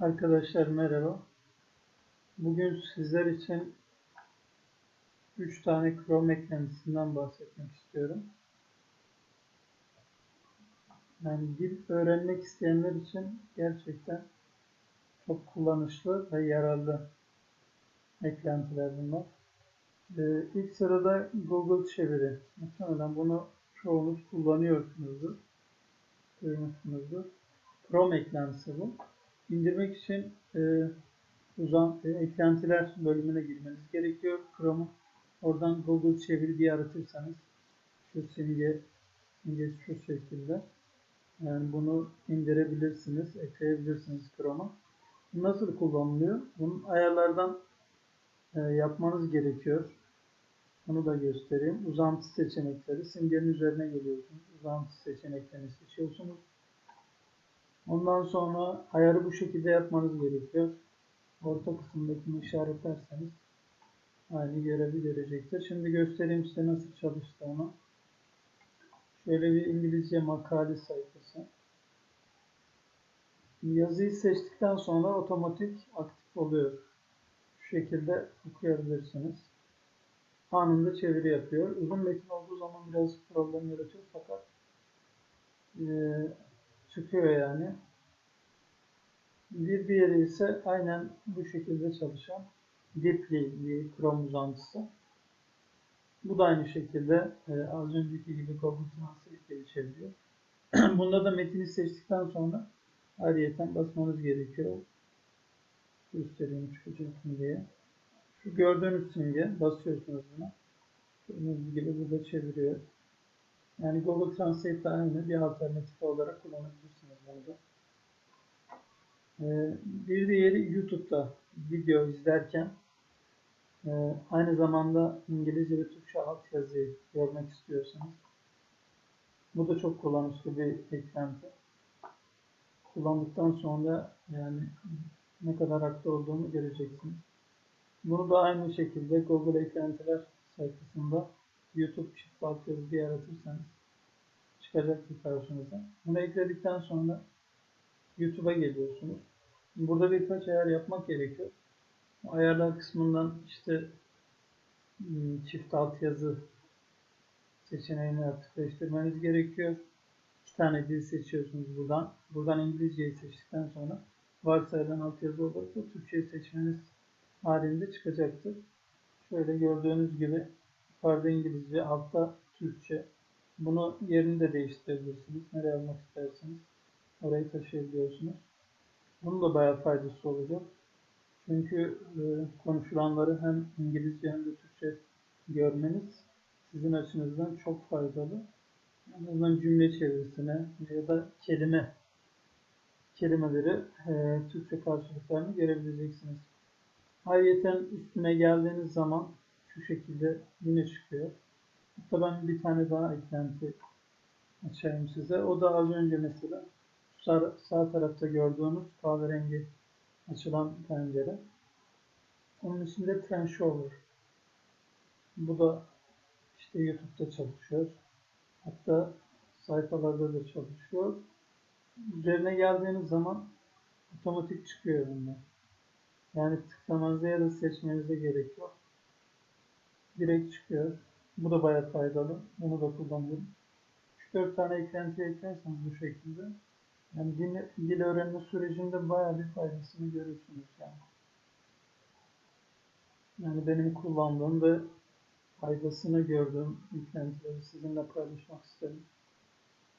Arkadaşlar merhaba. Bugün sizler için 3 tane Chrome eklentisinden bahsetmek istiyorum. Yani dil öğrenmek isteyenler için gerçekten çok kullanışlı ve yararlı eklentiler bunlar. Ee, ilk sırada Google çeviri. Muhtemelen bunu çoğunuz kullanıyorsunuzdur. Duymuşsunuzdur. Chrome eklentisi bu. İndirmek için e, uzan e, eklentiler bölümüne girmeniz gerekiyor. Chrome'u oradan Google çeviri diye aratırsanız şu simge simge şu şekilde yani bunu indirebilirsiniz, ekleyebilirsiniz Chrome'a. Nasıl kullanılıyor? Bunun ayarlardan e, yapmanız gerekiyor. Onu da göstereyim. Uzantı seçenekleri. Simgenin üzerine geliyorsunuz. Uzantı seçeneklerini seçiyorsunuz. Ondan sonra ayarı bu şekilde yapmanız gerekiyor. Orta kısımdakini işaretlerseniz aynı görevi görecektir. Şimdi göstereyim size nasıl çalıştığını. Şöyle bir İngilizce makale sayfası. Yazıyı seçtikten sonra otomatik aktif oluyor. Şu şekilde okuyabilirsiniz. Anında çeviri yapıyor. Uzun metin olduğu zaman biraz problem yaratıyor fakat e, çıkıyor yani. Bir diğeri ise aynen bu şekilde çalışan Deeply bir Chrome uzantısı. Bu da aynı şekilde e, az önceki gibi Translate ile çeviriyor. Bunda da metini seçtikten sonra ayrıyeten basmanız gerekiyor. Göstereyim çıkacak mı diye. Şu gördüğünüz simge basıyorsunuz buna. Gördüğünüz gibi burada çeviriyor. Yani Google Translate de aynı bir alternatif olarak kullanabilirsiniz bunu da. Ee, bir diğeri YouTube'da video izlerken e, aynı zamanda İngilizce ve Türkçe altyazıyı görmek istiyorsanız bu da çok kullanışlı bir eklenti. Kullandıktan sonra yani ne kadar haklı olduğunu göreceksiniz. Bunu da aynı şekilde Google Eklentiler sayfasında YouTube çift altyazı diye aratırsanız çıkacaktır karşınıza. Bunu ekledikten sonra YouTube'a geliyorsunuz. Burada birkaç ayar yapmak gerekiyor. Ayarlar kısmından işte hmm, çift altyazı seçeneğini artık değiştirmeniz gerekiyor. İki tane dil seçiyorsunuz buradan. Buradan İngilizceyi seçtikten sonra varsayılan altyazı olarak da Türkçeyi seçmeniz halinde çıkacaktır. Şöyle gördüğünüz gibi yukarıda İngilizce, altta Türkçe. Bunu yerini de değiştirebilirsiniz. Nereye almak isterseniz orayı taşıyabiliyorsunuz. Bunun da bayağı faydası olacak. Çünkü e, konuşulanları hem İngilizce hem de Türkçe görmeniz sizin açınızdan çok faydalı. En azından cümle çevirisine ya da kelime kelimeleri e, Türkçe karşılıklarını görebileceksiniz. Ayrıca üstüne geldiğiniz zaman şu şekilde yine çıkıyor. Hatta ben bir tane daha eklenti açayım size. O da az önce mesela sağ, sağ tarafta gördüğünüz kahverengi açılan pencere. Onun içinde Trend olur. Bu da işte YouTube'da çalışıyor. Hatta sayfalarda da çalışıyor. Üzerine geldiğiniz zaman otomatik çıkıyor bunlar. Yani tıklamanıza ya da seçmenize gerek yok. Direkt çıkıyor. Bu da bayağı faydalı. Bunu da kullanıyorum. 3-4 tane eklenti eklerseniz bu şekilde yani dil, dil öğrenme sürecinde bayağı bir faydasını görürsünüz yani. Yani benim kullandığım ve faydasını gördüğüm eklentileri sizinle paylaşmak istedim.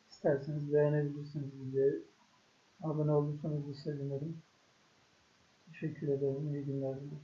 İsterseniz beğenebilirsiniz videoyu. Abone olursanız da sevinirim. Teşekkür ederim. İyi günler dilerim.